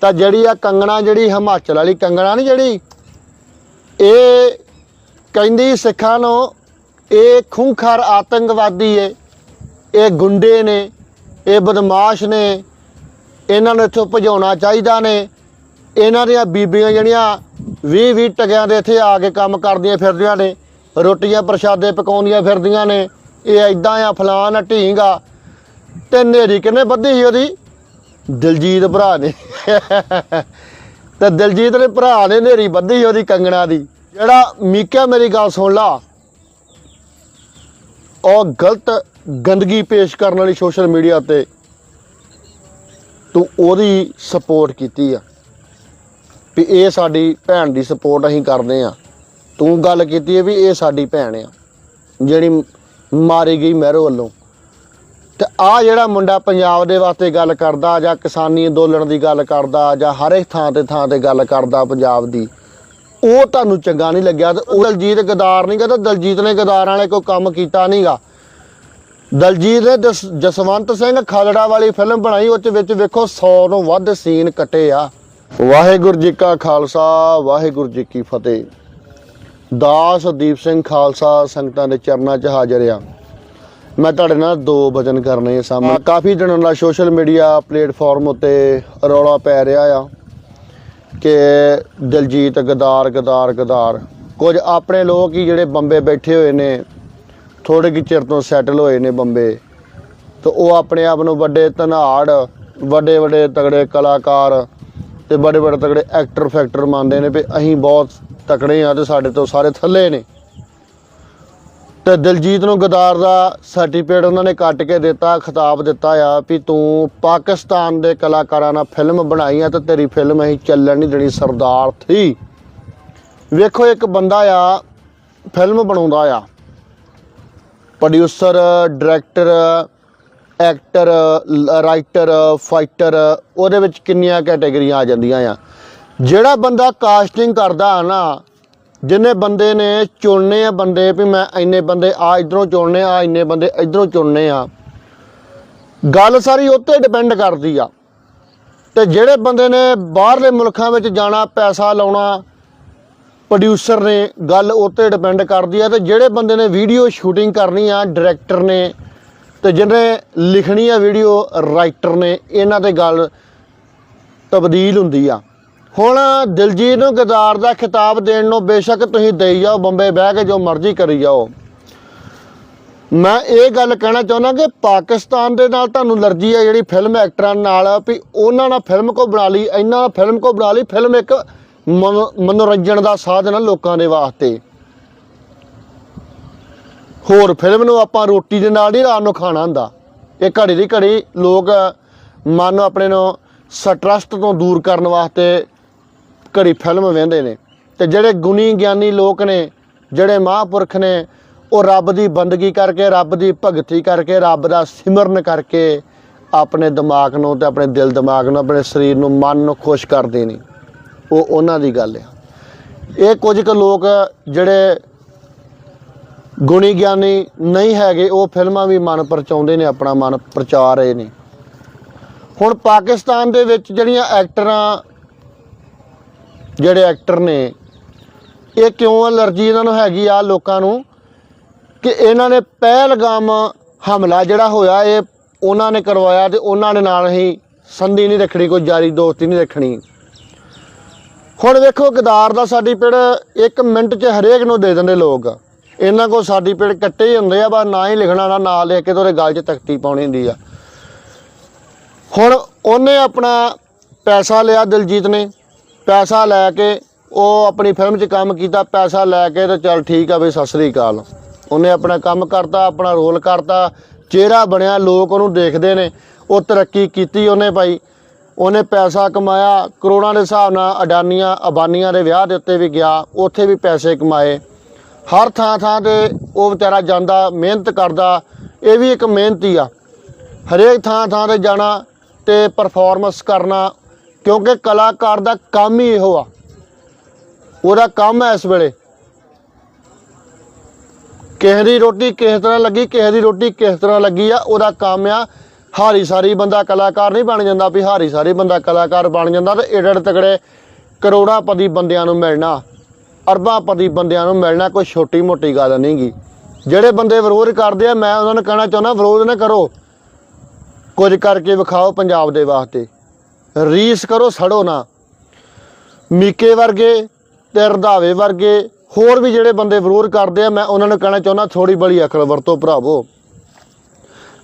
ਤਾਂ ਜਿਹੜੀ ਆ ਕੰਗਣਾ ਜਿਹੜੀ ਹਿਮਾਚਲ ਵਾਲੀ ਕੰਗਣਾ ਨਹੀਂ ਜਿਹੜੀ, ਇਹ ਕਹਿੰਦੀ ਸਿੱਖਾਂ ਨੂੰ ਇਹ ਖੂੰਖਾਰ ਆਤੰਕਵਾਦੀ ਏ, ਇਹ ਗੁੰਡੇ ਨੇ, ਇਹ ਬਦਮਾਸ਼ ਨੇ, ਇਹਨਾਂ ਨੂੰ ਇੱਥੋਂ ਭਜਾਉਣਾ ਚਾਹੀਦਾ ਨੇ, ਇਹਨਾਂ ਦੀਆਂ ਬੀਬੀਆਂ ਜਿਹੜੀਆਂ 20 20 ਟਕਿਆਂ ਦੇ ਇੱਥੇ ਆ ਕੇ ਕੰਮ ਕਰਦੀਆਂ ਫਿਰਦੀਆਂ ਨੇ, ਰੋਟੀਆਂ ਪ੍ਰਸ਼ਾਦੇ ਪਕਾਉਂਦੀਆਂ ਫਿਰਦੀਆਂ ਨੇ, ਇਹ ਐਦਾਂ ਆ ਫਲਾਨ ਆ, ਢੀਂਗ ਆ, ਤੇ ਨੇਰੀ ਕਿਨੇ ਬੱਧੀ ਸੀ ਉਹਦੀ? ਦਿਲਜੀਤ ਭਰਾ ਨੇ। ਤੇ ਦਿਲਜੀਤ ਦੇ ਭਰਾ ਨੇ ਨੇਰੀ ਬੱਧੀ ਉਹਦੀ ਕੰਗਣਾ ਦੀ। ਜਿਹੜਾ ਮੀਕਾ ਮੇਰੀ ਗੱਲ ਸੁਣ ਲਾ। ਉਹ ਗਲਤ ਗੰਦਗੀ ਪੇਸ਼ ਕਰਨ ਵਾਲੀ ਸੋਸ਼ਲ ਮੀਡੀਆ ਤੇ ਤੂੰ ਉਹਦੀ ਸਪੋਰਟ ਕੀਤੀ ਆ। ਵੀ ਇਹ ਸਾਡੀ ਭੈਣ ਦੀ ਸਪੋਰਟ ਅਸੀਂ ਕਰਦੇ ਆ। ਤੂੰ ਗੱਲ ਕੀਤੀ ਹੈ ਵੀ ਇਹ ਸਾਡੀ ਭੈਣ ਆ। ਜਿਹੜੀ ਮਾਰੀ ਗਈ ਮਹਿਰੋ ਵੱਲੋਂ। ਤੇ ਆ ਜਿਹੜਾ ਮੁੰਡਾ ਪੰਜਾਬ ਦੇ ਵਾਸਤੇ ਗੱਲ ਕਰਦਾ ਜਾਂ ਕਿਸਾਨੀ ਅੰਦੋਲਨ ਦੀ ਗੱਲ ਕਰਦਾ ਜਾਂ ਹਰ ਇੱਕ ਥਾਂ ਤੇ ਥਾਂ ਤੇ ਗੱਲ ਕਰਦਾ ਪੰਜਾਬ ਦੀ, ਉਹ ਤੁਹਾਨੂੰ ਚੰਗਾ ਨਹੀਂ ਲੱਗਿਆ ਤੇ ਉਹ ਦਲਜੀਤ ਗਦਾਰ ਨਹੀਂ ਕਹਿੰਦਾ ਦਲਜੀਤ ਨੇ ਗਦਾਰਾਂ ਵਾਲੇ ਕੋਈ ਕੰਮ ਕੀਤਾ ਨਹੀਂਗਾ ਦਲਜੀਤ ਨੇ ਜਸ- ਜਸਵੰਤ ਸਿੰਘ ਖਾਲੜਾ ਵਾਲੀ ਫਿਲਮ ਬਣਾਈ, ਉਹ 'ਚ ਵਿੱਚ ਵੇਖੋ 100 ਤੋਂ ਵੱਧ ਸੀਨ ਕੱਟੇ ਆ। ਵਾਹਿਗੁਰੂ ਜੀ ਕਾ ਖਾਲਸਾ, ਵਾਹਿਗੁਰੂ ਜੀ ਕੀ ਫਤਿਹ। ਦਾਸ ਦੀਪ ਸਿੰਘ ਖਾਲਸਾ ਸੰਗਤਾਂ ਦੇ ਚਰਨਾਂ 'ਚ ਹਾਜ਼ਰ ਆ। ਮੈਂ ਤੁਹਾਡੇ ਨਾਲ ਦੋ ਵਚਨ ਕਰਨੇ ਆ ਸਾਹਮਣੇ। ਕਾਫੀ ਦਿਨਾਂ ਦਾ ਸੋਸ਼ਲ ਮੀਡੀਆ ਪਲੇਟਫਾਰਮ ਉੱਤੇ ਰੌਲਾ ਪੈ ਰਿਹਾ ਆ ਕਿ ਦਿਲਜੀਤ ਗਦਾਰ ਗਦਾਰ ਗਦਾਰ। ਕੁਝ ਆਪਣੇ ਲੋਕ ਹੀ ਜਿਹੜੇ ਬੰਬੇ ਬੈਠੇ ਹੋਏ ਨੇ ਥੋੜੇ ਕਿ ਚਿਰ ਤੋਂ ਸੈਟਲ ਹੋਏ ਨੇ ਬੰਬੇ। ਤੇ ਉਹ ਆਪਣੇ ਆਪ ਨੂੰ ਵੱਡੇ ਧਨਾੜ ਵੱਡੇ ਵੱਡੇ ਤਗੜੇ ਕਲਾਕਾਰ ਤੇ ਬੜੇ ਬੜੇ ਤਗੜੇ ਐਕਟਰ ਫੈਕਟਰ ਮੰਨਦੇ ਨੇ ਵੀ ਅਸੀਂ ਬਹੁਤ ਤਕੜੇ ਆ ਤੇ ਸਾਡੇ ਤੋਂ ਸਾਰੇ ਥੱਲੇ ਨੇ। ਤੇ ਦਿਲਜੀਤ ਨੂੰ ਗਦਾਰ ਦਾ ਸਰਟੀਫਿਕੇਟ ਉਹਨਾਂ ਨੇ ਕੱਟ ਕੇ ਦਿੱਤਾ, ਖਿਤਾਬ ਦਿੱਤਾ ਆ ਵੀ ਤੂੰ ਪਾਕਿਸਤਾਨ ਦੇ ਕਲਾਕਾਰਾਂ ਨਾਲ ਫਿਲਮ ਬਣਾਈ ਆ ਤੇ ਤੇਰੀ ਫਿਲਮ ਅਸੀਂ ਚੱਲਣ ਨਹੀਂ ਦੇਣੀ, ਸਰਦਾਰ ਥੀ। ਵੇਖੋ ਇੱਕ ਬੰਦਾ ਆ ਫਿਲਮ ਬਣਾਉਂਦਾ ਆ। Producer director actor writer fighter ਉਹਦੇ ਵਿੱਚ ਕਿੰਨੀਆਂ ਕੈਟਾਗਰੀਆਂ ਆ ਜਾਂਦੀਆਂ ਆ। ਜਿਹੜਾ ਬੰਦਾ ਕਾਸਟਿੰਗ ਕਰਦਾ ਆ ਨਾ ਜਿੰਨੇ ਬੰਦੇ ਨੇ ਚੁਣਨੇ ਆ ਬੰਦੇ ਵੀ ਮੈਂ ਇੰਨੇ ਬੰਦੇ ਆ ਇਧਰੋਂ ਚੁਣਨੇ ਆ, ਇੰਨੇ ਬੰਦੇ ਇਧਰੋਂ ਚੁਣਨੇ ਆ। ਗੱਲ ਸਾਰੀ ਉੱਤੇ ਡਿਪੈਂਡ ਕਰਦੀ ਆ। ਤੇ ਜਿਹੜੇ ਬੰਦੇ ਨੇ ਬਾਹਰਲੇ ਮੁਲਕਾਂ ਵਿੱਚ ਜਾਣਾ, ਪੈਸਾ ਲਾਉਣਾ ਪ੍ਰੋਡਿਊਸਰ ਨੇ, ਗੱਲ ਉੱਤੇ ਡਿਪੈਂਡ ਕਰਦੀ ਆ। ਤੇ ਜਿਹੜੇ ਬੰਦੇ ਨੇ ਵੀਡੀਓ ਸ਼ੂਟਿੰਗ ਕਰਨੀ ਆ ਡਾਇਰੈਕਟਰ ਨੇ, ਤੇ ਜਿਹਨੇ ਲਿਖਣੀ ਆ ਵੀਡੀਓ ਰਾਈਟਰ ਨੇ, ਇਹਨਾਂ ਤੇ ਗੱਲ ਤਬਦੀਲ ਹੁੰਦੀ ਆ। ਹੁਣ ਦਿਲਜੀਤ ਨੂੰ ਗਦਾਰ ਦਾ ਖਿਤਾਬ ਦੇਣ ਨੂੰ ਬੇਸ਼ੱਕ ਤੁਸੀਂ ਦੇਈ ਜਾਓ, ਬੰਬੇ ਬਹਿ ਕੇ ਜੋ ਮਰਜ਼ੀ ਕਰੀ ਜਾਓ। ਮੈਂ ਇਹ ਗੱਲ ਕਹਿਣਾ ਚਾਹੁੰਦਾ ਕਿ ਪਾਕਿਸਤਾਨ ਦੇ ਨਾਲ ਤੁਹਾਨੂੰ ਅਲਰਜੀ ਹੈ ਜਿਹੜੀ ਫਿਲਮ ਐਕਟਰਾਂ ਨਾਲ, ਵੀ ਉਹਨਾਂ ਨਾਲ ਫਿਲਮ ਕੋ ਬਣਾ ਲਈ ਇਹਨਾਂ ਨਾਲ ਫਿਲਮ ਕੋ ਬਣਾ ਲਈ, ਫਿਲਮ ਇੱਕ ਮਨੋ- ਮਨੋਰੰਜਨ ਦਾ ਸਾਧਨ ਆ ਲੋਕਾਂ ਦੇ ਵਾਸਤੇ। ਹੋਰ ਫਿਲਮ ਨੂੰ ਆਪਾਂ ਰੋਟੀ ਦੇ ਨਾਲ ਨਹੀਂ, ਰਾਤ ਨੂੰ ਖਾਣਾ ਹੁੰਦਾ। ਇਹ ਘੜੀ ਦੀ ਘੜੀ ਲੋਕ ਮਨ ਨੂੰ ਆਪਣੇ ਨੂੰ ਸਟਰਸਟ ਤੋਂ ਦੂਰ ਕਰਨ ਵਾਸਤੇ ਘੜੀ ਫਿਲਮ ਵੇਖਦੇ ਨੇ। ਤੇ ਜਿਹੜੇ ਗੁਣੀ ਗਿਆਨੀ ਲੋਕ ਨੇ, ਜਿਹੜੇ ਮਹਾਂਪੁਰਖ ਨੇ, ਉਹ ਰੱਬ ਦੀ ਬੰਦਗੀ ਕਰਕੇ, ਰੱਬ ਦੀ ਭਗਤੀ ਕਰਕੇ, ਰੱਬ ਦਾ ਸਿਮਰਨ ਕਰਕੇ ਆਪਣੇ ਦਿਮਾਗ ਨੂੰ ਤੇ ਆਪਣੇ ਦਿਲ ਦਿਮਾਗ ਨੂੰ, ਆਪਣੇ ਸਰੀਰ ਨੂੰ, ਮਨ ਨੂੰ ਖੁਸ਼ ਕਰਦੇ ਨੇ। ਉਹ ਉਹਨਾਂ ਦੀ ਗੱਲ ਆ। ਇਹ ਕੁਝ ਕੁ ਲੋਕ ਜਿਹੜੇ ਗੁਣੀ ਗਿਆਨੀ ਨਹੀਂ ਹੈਗੇ, ਉਹ ਫਿਲਮਾਂ ਵੀ ਮਨ ਪਰਚਾਉਂਦੇ ਨੇ, ਆਪਣਾ ਮਨ ਪ੍ਰਚਾਰ ਰਹੇ ਨੇ। ਹੁਣ ਪਾਕਿਸਤਾਨ ਦੇ ਵਿੱਚ ਜਿਹੜੀਆਂ ਐਕਟਰਾਂ ਜਿਹੜੇ ਐਕਟਰ ਨੇ, ਇਹ ਕਿਉਂ ਅਲਰਜੀ ਇਹਨਾਂ ਨੂੰ ਹੈਗੀ ਆ ਲੋਕਾਂ ਨੂੰ? ਕਿ ਇਹਨਾਂ ਨੇ ਪਹਿਲਗਾਮ ਹਮਲਾ ਜਿਹੜਾ ਹੋਇਆ, ਇਹ ਉਹਨਾਂ ਨੇ ਕਰਵਾਇਆ ਤੇ ਉਹਨਾਂ ਦੇ ਨਾਲ ਹੀ ਸੰਧੀ ਨਹੀਂ ਰੱਖਣੀ, ਕੋਈ ਜਾਰੀ ਦੋਸਤੀ ਨਹੀਂ ਰੱਖਣੀ। ਹੁਣ ਵੇਖੋ ਗਦਾਰ ਦਾ ਸਾਡੀ ਸਰਟੀਫਿਕੇਟ ਇੱਕ ਮਿੰਟ 'ਚ ਹਰੇਕ ਨੂੰ ਦੇ ਦਿੰਦੇ ਲੋਕ। ਇਹਨਾਂ ਕੋਲ ਸਰਟੀਫਿਕੇਟ ਕੱਟੇ ਹੀ ਹੁੰਦੇ ਆ, ਬਸ ਨਾ ਹੀ ਲਿਖਣਾ, ਨਾ ਨਾਂ ਲਿਖ ਕੇ ਤੇ ਉਹਦੇ ਗਲ 'ਚ ਤਖਤੀ ਪਾਉਣੀ ਹੁੰਦੀ ਆ। ਹੁਣ ਉਹਨੇ ਆਪਣਾ ਪੈਸਾ ਲਿਆ ਦਿਲਜੀਤ ਨੇ। ਪੈਸਾ ਲੈ ਕੇ ਉਹ ਆਪਣੀ ਫਿਲਮ 'ਚ ਕੰਮ ਕੀਤਾ, ਪੈਸਾ ਲੈ ਕੇ ਤੇ ਚੱਲ ਠੀਕ ਆ ਬਈ, ਸਤਿ ਸ੍ਰੀ ਅਕਾਲ। ਉਹਨੇ ਆਪਣਾ ਕੰਮ ਕਰਤਾ, ਆਪਣਾ ਰੋਲ ਕਰਤਾ, ਚਿਹਰਾ ਬਣਿਆ, ਲੋਕ ਉਹਨੂੰ ਦੇਖਦੇ ਨੇ, ਉਹ ਤਰੱਕੀ ਕੀਤੀ ਉਹਨੇ ਭਾਈ। ਉਹਨੇ ਪੈਸਾ ਕਮਾਇਆ, ਕਰੋੜਾਂ ਦੇ ਹਿਸਾਬ ਨਾਲ ਅਡਾਨੀਆਂ, ਅਬਾਨੀਆਂ ਦੇ ਵਿਆਹ ਦੇ ਉੱਤੇ ਵੀ ਗਿਆ, ਉੱਥੇ ਵੀ ਪੈਸੇ ਕਮਾਏ। ਹਰ ਥਾਂ ਥਾਂ ਤੇ ਉਹ ਵਿਚਾਰਾ ਜਾਂਦਾ, ਮਿਹਨਤ ਕਰਦਾ, ਇਹ ਵੀ ਇੱਕ ਮਿਹਨਤੀ ਆ। ਹਰੇਕ ਥਾਂ ਥਾਂ ਤੇ ਜਾਣਾ ਤੇ ਪਰਫਾਰਮੈਂਸ ਕਰਨਾ ਕਿਉਂਕਿ ਕਲਾਕਾਰ ਦਾ ਕੰਮ ਹੀ ਇਹੋ ਆ। ਉਹਦਾ ਕੰਮ ਹੈ ਇਸ ਵੇਲੇ। ਕਿਸੇ ਦੀ ਰੋਟੀ ਕਿਸ ਤਰ੍ਹਾਂ ਲੱਗੀ, ਕਿਸੇ ਦੀ ਰੋਟੀ ਕਿਸ ਤਰ੍ਹਾਂ ਲੱਗੀ ਆ, ਉਹਦਾ ਕੰਮ ਆ। ਹਾਰੀ ਸਾਰੀ ਬੰਦਾ ਕਲਾਕਾਰ ਨਹੀਂ ਬਣ ਜਾਂਦਾ ਵੀ ਹਾਰੀ ਸਾਰੀ ਬੰਦਾ ਕਲਾਕਾਰ ਬਣ ਜਾਂਦਾ ਤੇ ਏਡੇ ਏਡੇ ਕਰੋੜਾਂ ਪਤੀ ਬੰਦਿਆਂ ਨੂੰ ਮਿਲਣਾ ਅਰਬਾਂ ਪਤੀ ਬੰਦਿਆਂ ਨੂੰ ਮਿਲਣਾ ਕੋਈ ਛੋਟੀ ਮੋਟੀ ਗੱਲ ਨਹੀਂਗੀ ਜਿਹੜੇ ਬੰਦੇ ਵਿਰੋਧ ਕਰਦੇ ਆ, ਮੈਂ ਉਹਨਾਂ ਨੂੰ ਕਹਿਣਾ ਚਾਹੁੰਦਾ, ਵਿਰੋਧ ਨਾ ਕਰੋ। ਕੁਝ ਕਰਕੇ ਵਿਖਾਓ ਪੰਜਾਬ ਦੇ ਵਾਸਤੇ। ਰੀਸ ਕਰੋ, ਸੜੋ ਨਾ। ਮੀਕੇ ਵਰਗੇ ਤੇ ਰਧਾਵੇ ਵਰਗੇ ਹੋਰ ਵੀ ਜਿਹੜੇ ਬੰਦੇ ਵਿਰੋਧ ਕਰਦੇ ਆ, ਮੈਂ ਉਹਨਾਂ ਨੂੰ ਕਹਿਣਾ ਚਾਹੁੰਦਾ ਥੋੜੀ ਬੜੀ ਅਕਲ ਵਰਤੋ ਭਰਾਵੋ।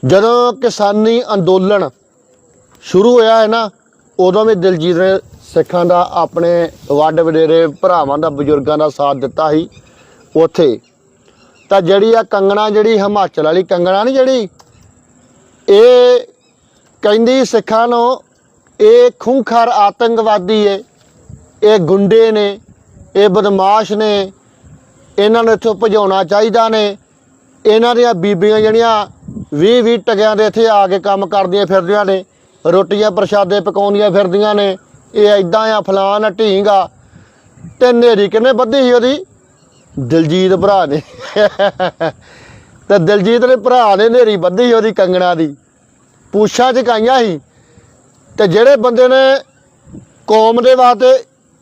ਜਦੋਂ ਕਿਸਾਨੀ ਅੰਦੋਲਨ ਸ਼ੁਰੂ ਹੋਇਆ ਹੈ ਨਾ, ਉਦੋਂ ਵੀ ਦਿਲਜੀਤ ਨੇ ਸਿੱਖਾਂ ਦਾ ਆਪਣੇ ਵੱਡ ਵਡੇਰੇ ਭਰਾਵਾਂ ਦਾ, ਬਜ਼ੁਰਗਾਂ ਦਾ ਸਾਥ ਦਿੱਤਾ ਸੀ ਉੱਥੇ। ਤਾਂ ਜਿਹੜੀ ਆ ਕੰਗਣਾ, ਜਿਹੜੀ ਹਿਮਾਚਲ ਵਾਲੀ ਕੰਗਣਾ ਨਹੀਂ ਜਿਹੜੀ, ਇਹ ਕਹਿੰਦੀ ਸਿੱਖਾਂ ਨੂੰ ਇਹ ਖੁੰਖਾਰ ਆਤੰਕਵਾਦੀ ਏ, ਇਹ ਗੁੰਡੇ ਨੇ, ਇਹ ਬਦਮਾਸ਼ ਨੇ, ਇਹਨਾਂ ਨੂੰ ਇੱਥੋਂ ਭਜਾਉਣਾ ਚਾਹੀਦਾ ਨੇ। ਇਹਨਾਂ ਦੀਆਂ ਬੀਬੀਆਂ ਜਿਹੜੀਆਂ 20 20 ਟਕਿਆਂ ਦੇ ਇੱਥੇ ਆ ਕੇ ਕੰਮ ਕਰਦੀਆਂ ਫਿਰਦੀਆਂ ਨੇ, ਰੋਟੀਆਂ ਪ੍ਰਸ਼ਾਦੇ ਪਕਾਉਂਦੀਆਂ ਫਿਰਦੀਆਂ ਨੇ, ਇਹ ਐਦਾਂ ਆ ਫਲਾਨ ਆ ਢੀਂਗ ਆ। ਤੇ ਨੇਰੀ ਕਿੰਨੇ ਬੱਧੀ ਸੀ ਉਹਦੀ? ਦਿਲਜੀਤ ਭਰਾ ਨੇ। ਤੇ ਦਿਲਜੀਤ ਦੇ ਭਰਾ ਨੇ ਨੇਰੀ ਬੱਧੀ ਸੀ ਉਹਦੀ ਕੰਗਣਾ ਦੀ। ਪੂਛਾਂ ਚ ਚਕਾਈਆਂ ਸੀ? ਤੇ ਜਿਹੜੇ ਬੰਦੇ ਨੇ ਕੌਮ ਦੇ ਵਾਸਤੇ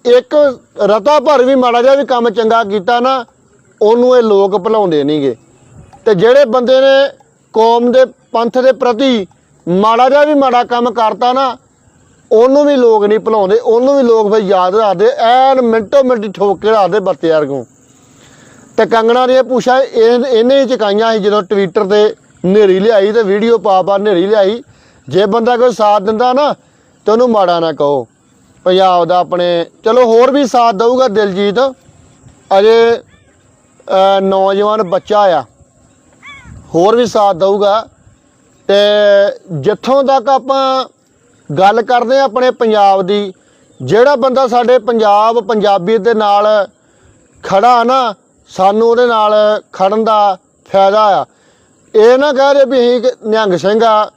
ਇੱਕ ਰਤਾ ਭਰ ਵੀ ਮਾੜਾ ਜਿਹਾ ਵੀ ਕੰਮ ਚੰਗਾ ਕੀਤਾ ਨਾ, ਉਹਨੂੰ ਇਹ ਲੋਕ ਭੁਲਾਉਂਦੇ ਨਹੀਂਗੇ। ਤੇ ਜਿਹੜੇ ਬੰਦੇ ਨੇ ਕੌਮ ਦੇ ਪੰਥ ਦੇ ਪ੍ਰਤੀ ਮਾੜਾ ਜਿਹਾ ਵੀ ਮਾੜਾ ਕੰਮ ਕਰਤਾ ਨਾ, ਉਹਨੂੰ ਵੀ ਲੋਕ ਨਹੀਂ ਭੁਲਾਉਂਦੇ, ਉਹਨੂੰ ਵੀ ਲੋਕ ਫਿਰ ਯਾਦ ਰੱਖਦੇ, ਐਨ ਮਿੰਟੋ ਮਿੰਟ ਠੋਕ ਕੇ ਰੱਖਦੇ ਬੱਤੇ ਵਰਗੋਂ। ਤੇ ਕੰਗਣਾ ਦੀਆਂ ਪੁੱਛਾਂ ਇਹ ਇਹਨੇ ਹੀ ਚਕਾਈਆਂ ਸੀ ਜਦੋਂ ਟਵਿੱਟਰ ਤੇ ਨੇਰੀ ਲਿਆਈ ਤੇ ਵੀਡੀਓ ਪਾ ਪਾ ਨੇਰੀ ਲਿਆਈ। ਜੇ ਬੰਦਾ ਕੋਈ ਸਾਥ ਦਿੰਦਾ ਨਾ, ਤੇ ਉਹਨੂੰ ਮਾੜਾ ਨਾ ਕਹੋ। ਪੰਜਾਬ ਦਾ ਆਪਣੇ, ਚਲੋ ਹੋਰ ਵੀ ਸਾਥ ਦਊਗਾ ਦਿਲਜੀਤ। ਅਜੇ ਨੌਜਵਾਨ ਬੱਚਾ ਆ। ਹੋਰ ਵੀ ਸਾਥ ਦਊਗਾ। ਤੇ ਜਿੱਥੋਂ ਤੱਕ ਆਪਾਂ ਗੱਲ ਕਰਦੇ ਆ ਆਪਣੇ ਪੰਜਾਬ ਦੀ, ਜਿਹੜਾ ਬੰਦਾ ਸਾਡੇ ਪੰਜਾਬ ਪੰਜਾਬੀਅਤ ਦੇ ਨਾਲ ਖੜਾ ਨਾ, ਸਾਨੂੰ ਉਹਦੇ ਨਾਲ ਖੜਨ ਦਾ ਫਾਇਦਾ ਆ। ਇਹ ਨਾ ਕਹਿ ਰਹੇ ਵੀ ਅਸੀਂ ਕਿ ਨਿਹੰਗ ਸਿੰਘ ਆ।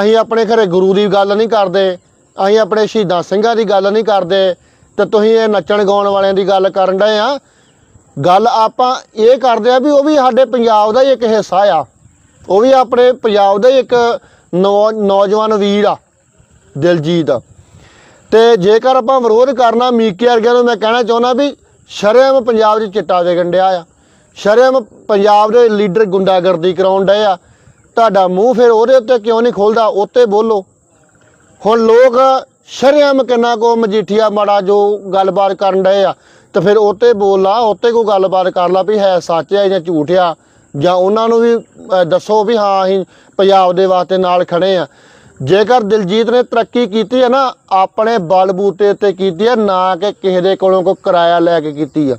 ਅਸੀਂ ਆਪਣੇ ਘਰੇ ਗੁਰੂ ਦੀ ਗੱਲ ਨਹੀਂ ਕਰਦੇ, ਅਸੀਂ ਆਪਣੇ ਸ਼ਹੀਦਾਂ ਸਿੰਘਾਂ ਦੀ ਗੱਲ ਨਹੀਂ ਕਰਦੇ ਤੇ ਤੁਸੀਂ ਇਹ ਨੱਚਣ ਗਾਉਣ ਵਾਲਿਆਂ ਦੀ ਗੱਲ ਕਰਨ ਡਏ ਆ। ਗੱਲ ਆਪਾਂ ਇਹ ਕਰਦੇ ਆ ਵੀ ਉਹ ਵੀ ਸਾਡੇ ਪੰਜਾਬ ਦਾ ਹੀ ਇੱਕ ਹਿੱਸਾ ਆ। ਉਹ ਵੀ ਆਪਣੇ ਪੰਜਾਬ ਦਾ ਹੀ ਇੱਕ ਨੌ- ਨੌਜਵਾਨ ਵੀਰ ਆ, ਦਿਲਜੀਤ। ਤੇ ਜੇਕਰ ਆਪਾਂ ਵਿਰੋਧ ਕਰਨਾ ਮੀਕੇ ਵਰਗਿਆਂ ਨੂੰ ਮੈਂ ਕਹਿਣਾ ਚਾਹੁੰਦਾ ਵੀ ਸ਼ਰਮ ਪੰਜਾਬ 'ਚ ਚਿੱਟਾ ਵਿਕਣ ਡਿਆ ਆ। ਸ਼ਰਮ ਪੰਜਾਬ ਦੇ ਲੀਡਰ ਗੁੰਡਾਗਰਦੀ ਕਰਾਉਣ ਡਏ ਆ। ਤੁਹਾਡਾ ਮੂੰਹ ਫਿਰ ਉਹਦੇ ਉੱਤੇ ਕਿਉਂ ਨਹੀਂ ਖੁੱਲਦਾ? ਉੱਤੇ ਬੋਲੋ। ਹੁਣ ਲੋਕ ਸ਼ਰਮ ਕਿੰਨਾ ਕੋ ਮਜੀਠੀਆ ਮਾੜਾ ਜੋ ਗੱਲਬਾਤ ਕਰਨ ਡਏ ਆ, ਤੇ ਫਿਰ ਉੱਤੇ ਬੋਲ ਲਾ ਉੱਤੇ ਕੋਈ ਗੱਲਬਾਤ ਕਰ ਲਾ ਵੀ ਹੈ ਸੱਚ ਆ ਜਾਂ ਝੂਠ ਆ, ਜਾਂ ਉਹਨਾਂ ਨੂੰ ਵੀ ਦੱਸੋ ਵੀ ਹਾਂ, ਅਸੀਂ ਪੰਜਾਬ ਦੇ ਵਾਸਤੇ ਨਾਲ ਖੜੇ ਆ। ਜੇਕਰ ਦਿਲਜੀਤ ਨੇ ਤਰੱਕੀ ਕੀਤੀ ਹੈ ਨਾ, ਆਪਣੇ ਬਲ ਬੂਤੇ ਤੇ ਕੀਤੀ ਹੈ ਨਾ ਕਿ ਕਿਸੇ ਦੇ ਕੋਲੋਂ ਕੋਈ ਕਿਰਾਇਆ ਲੈ ਕੇ ਕੀਤੀ ਆ।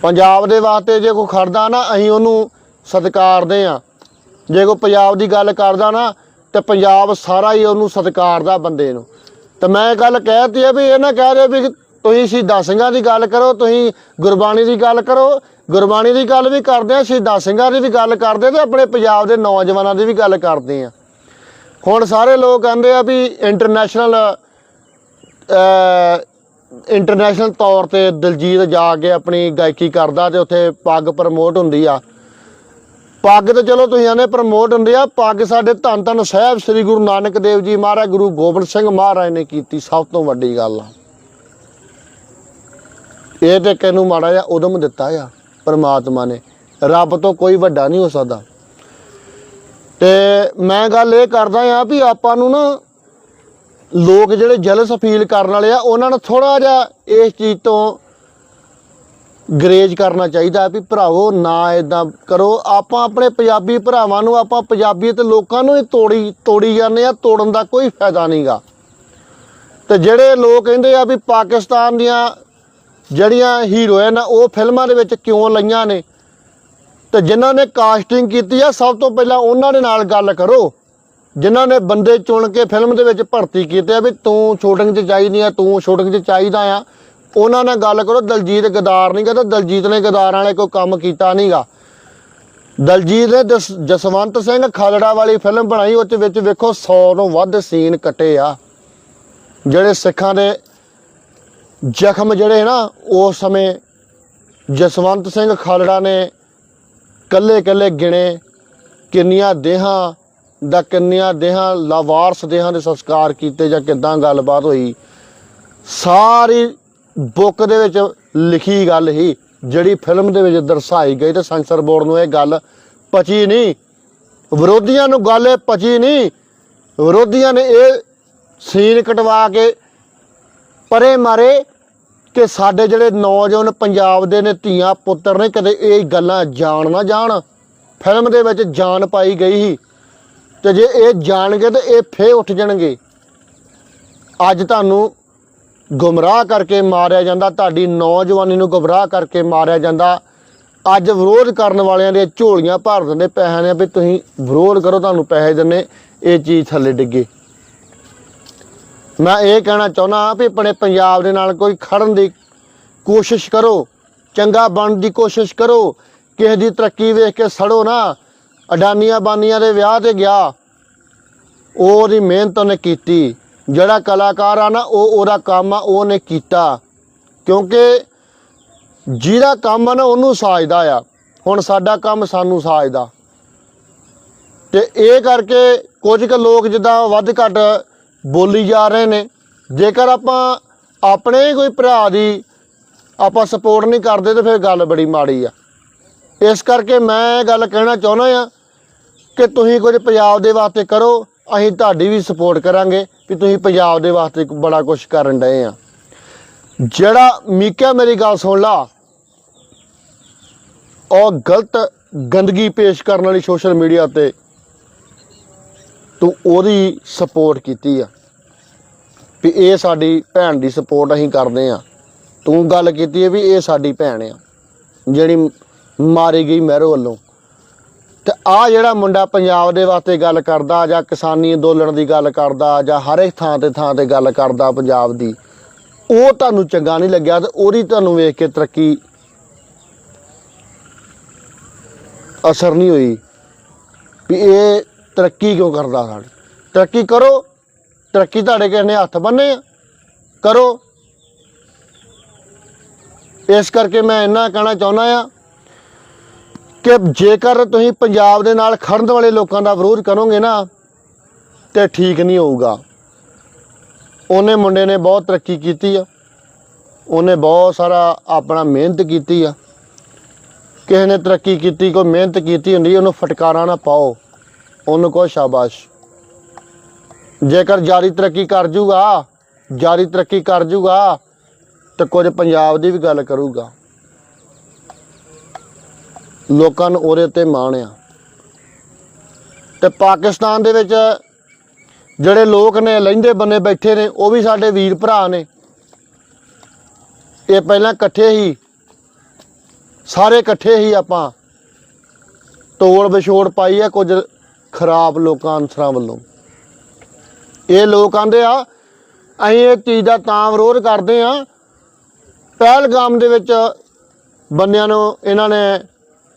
ਪੰਜਾਬ ਦੇ ਵਾਸਤੇ ਜੇ ਕੋਈ ਖੜਦਾ ਨਾ, ਅਸੀਂ ਉਹਨੂੰ ਸਤਿਕਾਰਦੇ ਆ। ਜੇ ਕੋਈ ਪੰਜਾਬ ਦੀ ਗੱਲ ਕਰਦਾ ਨਾ, ਤੇ ਪੰਜਾਬ ਸਾਰਾ ਹੀ ਉਹਨੂੰ ਸਤਿਕਾਰਦਾ ਬੰਦੇ ਨੂੰ। ਤੇ ਮੈਂ ਇਹ ਗੱਲ ਕਹਿਤੀ ਆ ਵੀ ਇਹ ਨਾ ਕਹਿ ਰਿਹਾ ਵੀ ਤੁਸੀਂ ਸ਼ਹੀਦਾਂ ਸਿੰਘਾਂ ਦੀ ਗੱਲ ਕਰੋ, ਤੁਸੀਂ ਗੁਰਬਾਣੀ ਦੀ ਗੱਲ ਕਰੋ। ਗੁਰਬਾਣੀ ਦੀ ਗੱਲ ਵੀ ਕਰਦੇ ਆ, ਸ਼ਹੀਦਾਂ ਸਿੰਘਾਂ ਦੀ ਵੀ ਗੱਲ ਕਰਦੇ ਤੇ ਆਪਣੇ ਪੰਜਾਬ ਦੇ ਨੌਜਵਾਨਾਂ ਦੀ ਵੀ ਗੱਲ ਕਰਦੇ ਆ। ਹੁਣ ਸਾਰੇ ਲੋਕ ਕਹਿੰਦੇ ਆ ਵੀ ਇੰਟਰਨੈਸ਼ਨਲ ਇੰਟਰਨੈਸ਼ਨਲ ਤੌਰ ਤੇ ਦਿਲਜੀਤ ਜਾ ਕੇ ਆਪਣੀ ਗਾਇਕੀ ਕਰਦਾ ਤੇ ਉੱਥੇ ਪੱਗ ਪ੍ਰਮੋਟ ਹੁੰਦੀ ਆ। ਪੱਗ ਤਾਂ ਚਲੋ ਤੁਸੀਂ ਆਨੇ ਪ੍ਰਮੋਟ ਹੁੰਦੇ ਆ। ਪੱਗ ਸਾਡੇ ਧੰਨ ਧੰਨ ਸਾਹਿਬ ਸ੍ਰੀ ਗੁਰੂ ਨਾਨਕ ਦੇਵ ਜੀ ਮਹਾਰਾਜ, ਗੁਰੂ ਗੋਬਿੰਦ ਸਿੰਘ ਮਹਾਰਾਜ ਨੇ ਕੀਤੀ ਸਭ ਤੋਂ ਵੱਡੀ ਗੱਲ ਆ। ਇਹ ਤੇ ਕਿਨੂੰ ਮਾੜਾ ਜਿਹਾ ਉਦਮ ਦਿੱਤਾ ਆ, ਪਰਮਾਤਮਾ ਨੇ। ਰੱਬ ਤੋਂ ਕੋਈ ਵੱਡਾ ਨਹੀਂ ਹੋ ਸਕਦਾ। ਤੇ ਮੈਂ ਗੱਲ ਇਹ ਕਰਦਾ ਆ ਵੀ ਆਪਾਂ ਨੂੰ ਨਾ ਲੋਕ ਜਿਹੜੇ ਜਲਸ ਫੀਲ ਕਰਨ ਵਾਲੇ ਆ, ਉਹਨਾਂ ਨੂੰ ਥੋੜਾ ਜਿਹਾ ਇਸ ਚੀਜ਼ ਤੋਂ ਗਰੇਜ ਕਰਨਾ ਚਾਹੀਦਾ ਵੀ ਭਰਾਵੋ, ਨਾ ਇਦਾਂ ਕਰੋ। ਆਪਾਂ ਆਪਣੇ ਪੰਜਾਬੀ ਭਰਾਵਾਂ ਨੂੰ, ਆਪਾਂ ਪੰਜਾਬੀ ਤੇ ਲੋਕਾਂ ਨੂੰ ਹੀ ਤੋੜੀ ਤੋੜੀ ਜਾਂਦੇ ਆ ਤੋੜਨ ਦਾ ਕੋਈ ਫਾਇਦਾ ਨਹੀਂਗਾ। ਤੇ ਜਿਹੜੇ ਲੋਕ ਕਹਿੰਦੇ ਆ ਵੀ ਪਾਕਿਸਤਾਨ ਦੀਆਂ ਜਿਹੜੀਆਂ ਹੀਰੋਇਨ ਆ ਉਹ ਫਿਲਮਾਂ ਦੇ ਵਿੱਚ ਕਿਉਂ ਲਈਆਂ ਨੇ? ਤੇ ਜਿਨ੍ਹਾਂ ਨੇ ਕਾਸਟਿੰਗ ਕੀਤੀ ਆ, ਸਭ ਤੋਂ ਪਹਿਲਾਂ ਉਹਨਾਂ ਦੇ ਨਾਲ ਗੱਲ ਕਰੋ। ਜਿਨ੍ਹਾਂ ਨੇ ਬੰਦੇ ਚੁਣ ਕੇ ਫਿਲਮ ਦੇ ਵਿੱਚ ਭਰਤੀ ਕੀਤੇ ਆ ਵੀ ਤੂੰ ਸ਼ੂਟਿੰਗ 'ਚ ਚਾਹੀਦੀ ਆ, ਤੂੰ ਸ਼ੂਟਿੰਗ 'ਚ ਚਾਹੀਦਾ ਆ। ਉਹਨਾਂ ਨਾਲ ਗੱਲ ਕਰੋ, ਦਲਜੀਤ ਗਦਾਰ ਨਹੀਂ ਕਹਿੰਦਾ, ਦਲਜੀਤ ਨੇ ਗਦਾਰਾਂ ਵਾਲੇ ਕੋਈ ਕੰਮ ਕੀਤਾ ਨਹੀਂਗਾ ਦਲਜੀਤ ਨੇ ਜਸ- ਜਸਵੰਤ ਸਿੰਘ ਖਾਲੜਾ ਵਾਲੀ ਫਿਲਮ ਬਣਾਈ, ਉਹ ਵਿੱਚ ਵੇਖੋ 100 ਤੋਂ ਵੱਧ ਸੀਨ ਕੱਟੇ ਆ। ਜਿਹੜੇ ਸਿੱਖਾਂ ਦੇ ਜ਼ਖਮ ਜਿਹੜੇ ਨਾ ਉਸ ਸਮੇਂ ਜਸਵੰਤ ਸਿੰਘ ਖਾਲੜਾ ਨੇ ਕੱਲੇ ਕੱਲੇ ਗਿਣੇ ਕਿੰਨੀਆਂ ਦੇਹਾਂ ਦਾ, ਕਿੰਨੀਆਂ ਦੇਹਾਂ ਲਾਵਾਰਸ ਦੇਹਾਂ ਦੇ ਸੰਸਕਾਰ ਕੀਤੇ ਜਾਂ ਕਿਦਾਂ ਗੱਲਬਾਤ ਹੋਈ। ਸਾਰੀ ਬੁੱਕ ਦੇ ਵਿੱਚ ਲਿਖੀ ਗੱਲ ਹੀ, ਜਿਹੜੀ ਫਿਲਮ ਦੇ ਵਿੱਚ ਦਰਸਾਈ ਗਈ ਤੇ ਸੈਂਸਰ ਬੋਰਡ ਨੂੰ ਇਹ ਗੱਲ ਪਚੀ ਨਹੀਂ। ਵਿਰੋਧੀਆਂ ਨੂੰ ਗੱਲ ਇਹ ਪਚੀ ਨਹੀਂ। ਵਿਰੋਧੀਆਂ ਨੇ ਇਹ ਸੀਨ ਕਟਵਾ ਕੇ ਪਰੇ ਮਾਰੇ ਕਿ ਸਾਡੇ ਜਿਹੜੇ ਨੌਜਵਾਨ ਪੰਜਾਬ ਦੇ ਨੇ ਧੀਆਂ ਪੁੱਤਰ ਨੇ, ਕਦੇ ਇਹ ਗੱਲਾਂ ਜਾਣ ਨਾ ਜਾਣ। ਫਿਲਮ ਦੇ ਵਿੱਚ ਜਾਨ ਪਾਈ ਗਈ ਸੀ। ਤੇ ਜੇ ਇਹ ਜਾਣਗੇ ਤੇ ਇਹ ਫੇ ਉੱਠ ਜਾਣਗੇ। ਅੱਜ ਤੁਹਾਨੂੰ ਗੁੰਮਰਾਹ ਕਰਕੇ ਮਾਰਿਆ ਜਾਂਦਾ, ਤੁਹਾਡੀ ਨੌਜਵਾਨੀ ਨੂੰ ਗੁੰਮਰਾਹ ਕਰਕੇ ਮਾਰਿਆ ਜਾਂਦਾ। ਅੱਜ ਵਿਰੋਧ ਕਰਨ ਵਾਲਿਆਂ ਦੇ ਝੋਲੀਆਂ ਭਰ ਦਿੰਦੇ ਪੈਸਿਆਂ ਨੇ ਵੀ ਤੁਸੀਂ ਵਿਰੋਧ ਕਰੋ, ਤੁਹਾਨੂੰ ਪੈਸੇ ਦਿੰਨੇ ਇਹ ਚੀਜ਼ ਥੱਲੇ ਡਿੱਗੇ। ਮੈਂ ਇਹ ਕਹਿਣਾ ਚਾਹੁੰਦਾ ਵੀ ਆਪਣੇ ਪੰਜਾਬ ਦੇ ਨਾਲ ਕੋਈ ਖੜਨ ਦੀ ਕੋਸ਼ਿਸ਼ ਕਰੋ, ਚੰਗਾ ਬਣਨ ਦੀ ਕੋਸ਼ਿਸ਼ ਕਰੋ, ਕਿਸੇ ਦੀ ਤਰੱਕੀ ਵੇਖ ਕੇ ਸੜੋ ਨਾ ਅਡਾਨੀਆਂ ਬਾਨੀਆਂ ਦੇ ਵਿਆਹ ਤੇ ਗਿਆ, ਉਹਦੀ ਮਿਹਨਤ ਉਹਨੇ ਕੀਤੀ। ਜਿਹੜਾ ਕਲਾਕਾਰ ਆ ਨਾ, ਉਹ ਉਹਦਾ ਕੰਮ ਆ ਉਹਨੇ ਕੀਤਾ। ਕਿਉਂਕਿ ਜਿਹਦਾ ਕੰਮ ਆ ਨਾ, ਉਹਨੂੰ ਸਾਜਦਾ ਆ। ਹੁਣ ਸਾਡਾ ਕੰਮ ਸਾਨੂੰ ਸਾਜਦਾ। ਤੇ ਇਹ ਕਰਕੇ ਕੁਝ ਕੁ ਲੋਕ ਜਿੱਦਾਂ ਵੱਧ ਘੱਟ ਬੋਲੀ ਜਾ ਰਹੇ ਨੇ। ਜੇਕਰ ਆਪਾਂ ਆਪਣੇ ਕੋਈ ਭਰਾ ਦੀ ਆਪਾਂ ਸਪੋਰਟ ਨਹੀਂ ਕਰਦੇ, ਤੇ ਫਿਰ ਗੱਲ ਬੜੀ ਮਾੜੀ ਆ। ਇਸ ਕਰਕੇ ਮੈਂ ਇਹ ਗੱਲ ਕਹਿਣਾ ਚਾਹੁੰਦਾ ਆ ਕਿ ਤੁਸੀਂ ਕੁਝ ਪੰਜਾਬ ਦੇ ਵਾਸਤੇ ਕਰੋ। ਅਸੀਂ ਤੁਹਾਡੀ ਵੀ ਸਪੋਰਟ ਕਰਾਂਗੇ ਵੀ ਤੁਸੀਂ ਪੰਜਾਬ ਦੇ ਵਾਸਤੇ ਬੜਾ ਕੁਝ ਕਰਨ ਡਏ ਆ। ਜਿਹੜਾ ਮੀਕਾ ਮੇਰੀ ਗੱਲ ਸੁਣ ਲਾ, ਉਹ ਗਲਤ ਗੰਦਗੀ ਪੇਸ਼ ਕਰਨ ਵਾਲੀ ਸੋਸ਼ਲ ਮੀਡੀਆ ਤੇ ਤੂੰ ਉਹਦੀ ਸਪੋਰਟ ਕੀਤੀ ਆ। ਵੀ ਇਹ ਸਾਡੀ ਭੈਣ ਦੀ ਸਪੋਰਟ ਅਸੀਂ ਕਰਦੇ ਆ। ਤੂੰ ਗੱਲ ਕੀਤੀ ਹੈ ਵੀ ਇਹ ਸਾਡੀ ਭੈਣ ਆ, ਜਿਹੜੀ ਮਾਰੀ ਗਈ ਮਹਿਰੋ ਵੱਲੋਂ। ਤੇ ਆ ਜਿਹੜਾ ਮੁੰਡਾ ਪੰਜਾਬ ਦੇ ਵਾਸਤੇ ਗੱਲ ਕਰਦਾ ਜਾਂ ਕਿਸਾਨੀ ਅੰਦੋਲਨ ਦੀ ਗੱਲ ਕਰਦਾ ਜਾਂ ਹਰ ਇੱਕ ਥਾਂ ਤੇ ਥਾਂ ਤੇ ਗੱਲ ਕਰਦਾ ਪੰਜਾਬ ਦੀ, ਉਹ ਤੁਹਾਨੂੰ ਚੰਗਾ ਨਹੀਂ ਲੱਗਿਆ ਤੇ ਉਹਦੀ ਤੁਹਾਨੂੰ ਵੇਖ ਕੇ ਤਰੱਕੀ ਅਸਰ ਨਹੀਂ ਹੋਈ ਵੀ ਇਹ ਤਰੱਕੀ ਕਿਉਂ ਕਰਦਾ ਸਾਡੀ। ਤਰੱਕੀ ਕਰੋ, ਤਰੱਕੀ ਤੁਹਾਡੇ ਕਿਸੇ ਨੇ ਹੱਥ ਬੰਨੇ ਆ, ਕਰੋ। ਇਸ ਕਰਕੇ ਮੈਂ ਇੰਨਾ ਕਹਿਣਾ ਚਾਹੁੰਦਾ ਆ ਕਿ ਜੇਕਰ ਤੁਸੀਂ ਪੰਜਾਬ ਦੇ ਨਾਲ ਖੜਨ ਵਾਲੇ ਲੋਕਾਂ ਦਾ ਵਿਰੋਧ ਕਰੋਗੇ ਨਾ, ਤੇ ਠੀਕ ਨਹੀਂ ਹੋਊਗਾ। ਉਹਨੇ ਮੁੰਡੇ ਨੇ ਬਹੁਤ ਤਰੱਕੀ ਕੀਤੀ ਆ। ਉਹਨੇ ਬਹੁਤ ਸਾਰਾ ਆਪਣਾ ਮਿਹਨਤ ਕੀਤੀ ਆ। ਕਿਸੇ ਨੇ ਤਰੱਕੀ ਕੀਤੀ, ਕੋਈ ਮਿਹਨਤ ਕੀਤੀ ਹੁੰਦੀ, ਉਹਨੂੰ ਫਟਕਾਰਾ ਨਾ ਪਾਓ। ਉਹਨੂੰ ਕਹੋ ਸ਼ਾਬਾਸ਼। ਜੇਕਰ ਜਾਰੀ ਤਰੱਕੀ ਕਰ ਜੂਗਾ, ਜਾਰੀ ਤਰੱਕੀ ਕਰ ਜੂਗਾ, ਤੇ ਕੁਝ ਪੰਜਾਬ ਦੀ ਵੀ ਗੱਲ ਕਰੂਗਾ। ਲੋਕਾਂ ਨੂੰ ਉਹਦੇ 'ਤੇ ਮਾਣ ਆ। ਤੇ ਪਾਕਿਸਤਾਨ ਦੇ ਵਿੱਚ ਜਿਹੜੇ ਲੋਕ ਨੇ ਲਹਿੰਦੇ ਬੰਨੇ ਬੈਠੇ ਨੇ, ਉਹ ਵੀ ਸਾਡੇ ਵੀਰ ਭਰਾ ਨੇ। ਇਹ ਪਹਿਲਾਂ ਇਕੱਠੇ ਹੀ, ਸਾਰੇ ਇਕੱਠੇ ਹੀ ਆਪਾਂ ਤੋੜ ਵਿਛੋੜ ਪਾਈ ਹੈ ਕੁਝ ਖਰਾਬ ਲੋਕਾਂ ਅਨਸਰਾਂ ਵੱਲੋਂ। ਇਹ ਲੋਕ ਆਂਦੇ ਆ, ਅਸੀਂ ਇਹ ਚੀਜ਼ ਦਾ ਤਾਂ ਵਿਰੋਧ ਕਰਦੇ ਆ। ਪਹਿਲਗਾਮ ਦੇ ਵਿੱਚ ਬੰਦਿਆਂ ਨੂੰ ਇਹਨਾਂ ਨੇ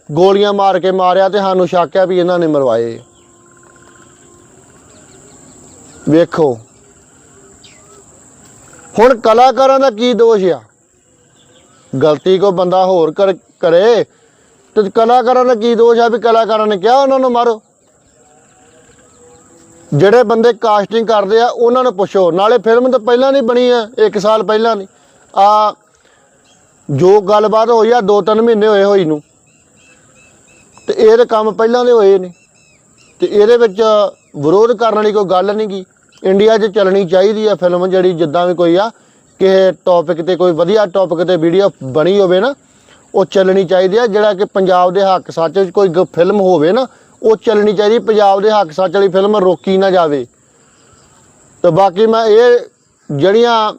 ਗੋਲੀਆਂ ਮਾਰ ਕੇ ਮਾਰਿਆ ਤੇ ਸਾਨੂੰ ਸ਼ੱਕ ਆ ਵੀ ਇਹਨਾਂ ਨੇ ਮਰਵਾਏ। ਵੇਖੋ। ਹੁਣ ਕਲਾਕਾਰਾਂ ਦਾ ਕੀ ਦੋਸ਼ ਆ? ਗਲਤੀ ਕੋ ਬੰਦਾ ਹੋਰ ਕਰ, ਕਰੇ ਤੇ ਕਲਾਕਾਰਾਂ ਦਾ ਕੀ ਦੋਸ਼ ਆ ਵੀ ਕਲਾਕਾਰਾਂ ਨੇ ਕਿਹਾ ਉਹਨਾਂ ਨੂੰ ਮਾਰੋ? ਜਿਹੜੇ ਬੰਦੇ ਕਾਸਟਿੰਗ ਕਰਦੇ ਆ, ਉਹਨਾਂ ਨੂੰ ਪੁੱਛੋ। ਨਾਲੇ ਫਿਲਮ ਤਾਂ ਪਹਿਲਾਂ ਨਹੀਂ ਬਣੀ ਆ 1 ਸਾਲ ਪਹਿਲਾਂ ਨਹੀਂ ਆ ਜੋ ਗੱਲਬਾਤ ਹੋਈ ਆ 2-3 ਮਹੀਨੇ ਹੋਏ ਹੋਈ ਨੂੰ। ਤੇ ਇਹ ਤੇ ਕੰਮ ਪਹਿਲਾਂ ਦੇ ਹੋਏ ਨੇ। ਤੇ ਇਹਦੇ ਵਿੱਚ ਵਿਰੋਧ ਕਰਨ ਵਾਲੀ ਕੋਈ ਗੱਲ ਨਹੀਂ ਗੀ। ਇੰਡੀਆ 'ਚ ਚੱਲਣੀ ਚਾਹੀਦੀ ਆ ਫਿਲਮ ਜਿਹੜੀ ਜਿੱਦਾਂ ਵੀ ਕੋਈ ਆ, ਕਿਸੇ ਟੌਪਿਕ ਤੇ ਕੋਈ ਵਧੀਆ ਟੌਪਿਕ ਤੇ ਵੀਡੀਓ ਬਣੀ ਹੋਵੇ ਨਾ, ਉਹ ਚੱਲਣੀ ਚਾਹੀਦੀ ਆ। ਜਿਹੜਾ ਕਿ ਪੰਜਾਬ ਦੇ ਹੱਕ ਸੱਚ ਵਿੱਚ ਕੋਈ ਗ- ਫਿਲਮ ਹੋਵੇ ਨਾ, ਉਹ ਚੱਲਣੀ ਚਾਹੀਦੀ। ਪੰਜਾਬ ਦੇ ਹੱਕ ਸੱਚ ਵਾਲੀ ਫਿਲਮ ਰੋਕੀ ਨਾ ਜਾਵੇ। ਤੇ ਬਾਕੀ ਮੈਂ ਇਹ ਜਿਹੜੀਆਂ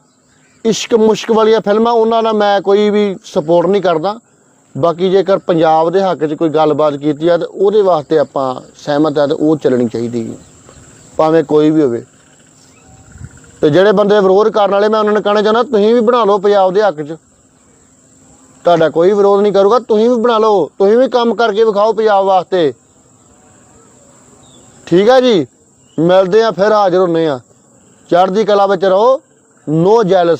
ਇਸ਼ਕ ਮੁਸ਼ਕ ਵਾਲੀਆਂ ਫਿਲਮਾਂ ਉਹਨਾਂ ਨਾਲ ਮੈਂ ਕੋਈ ਵੀ ਸਪੋਰਟ ਨਹੀਂ ਕਰਦਾ। ਬਾਕੀ ਜੇਕਰ ਪੰਜਾਬ ਦੇ ਹੱਕ 'ਚ ਕੋਈ ਗੱਲਬਾਤ ਕੀਤੀ ਆ, ਤੇ ਉਹਦੇ ਵਾਸਤੇ ਆਪਾਂ ਸਹਿਮਤ ਆ ਤੇ ਉਹ ਚੱਲਣੀ ਚਾਹੀਦੀ ਹੈ ਭਾਵੇਂ ਕੋਈ ਵੀ ਹੋਵੇ। ਤੇ ਜਿਹੜੇ ਬੰਦੇ ਵਿਰੋਧ ਕਰਨ ਵਾਲੇ, ਮੈਂ ਉਹਨਾਂ ਨੂੰ ਕਹਿਣਾ ਚਾਹੁੰਦਾ, ਤੁਸੀਂ ਵੀ ਬਣਾ ਲਓ ਪੰਜਾਬ ਦੇ ਹੱਕ 'ਚ। ਤੁਹਾਡਾ ਕੋਈ ਵਿਰੋਧ ਨਹੀਂ ਕਰੂਗਾ, ਤੁਸੀਂ ਵੀ ਬਣਾ ਲਓ। ਤੁਸੀਂ ਵੀ ਕੰਮ ਕਰਕੇ ਵਿਖਾਓ ਪੰਜਾਬ ਵਾਸਤੇ। ਠੀਕ ਹੈ ਜੀ? ਮਿਲਦੇ ਆ ਫਿਰ, ਹਾਜ਼ਰ ਹੁੰਨੇ ਆ। ਚੜ੍ਹਦੀ ਕਲਾ ਵਿੱਚ ਰਹੋ। No jealous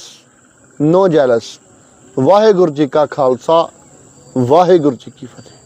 no jealous. Waheguru ji ਕਾ ਖਾਲਸਾ। ਵਾਹਿਗੁਰੂ ਜੀ ਕੀ ਫਤਿਹ।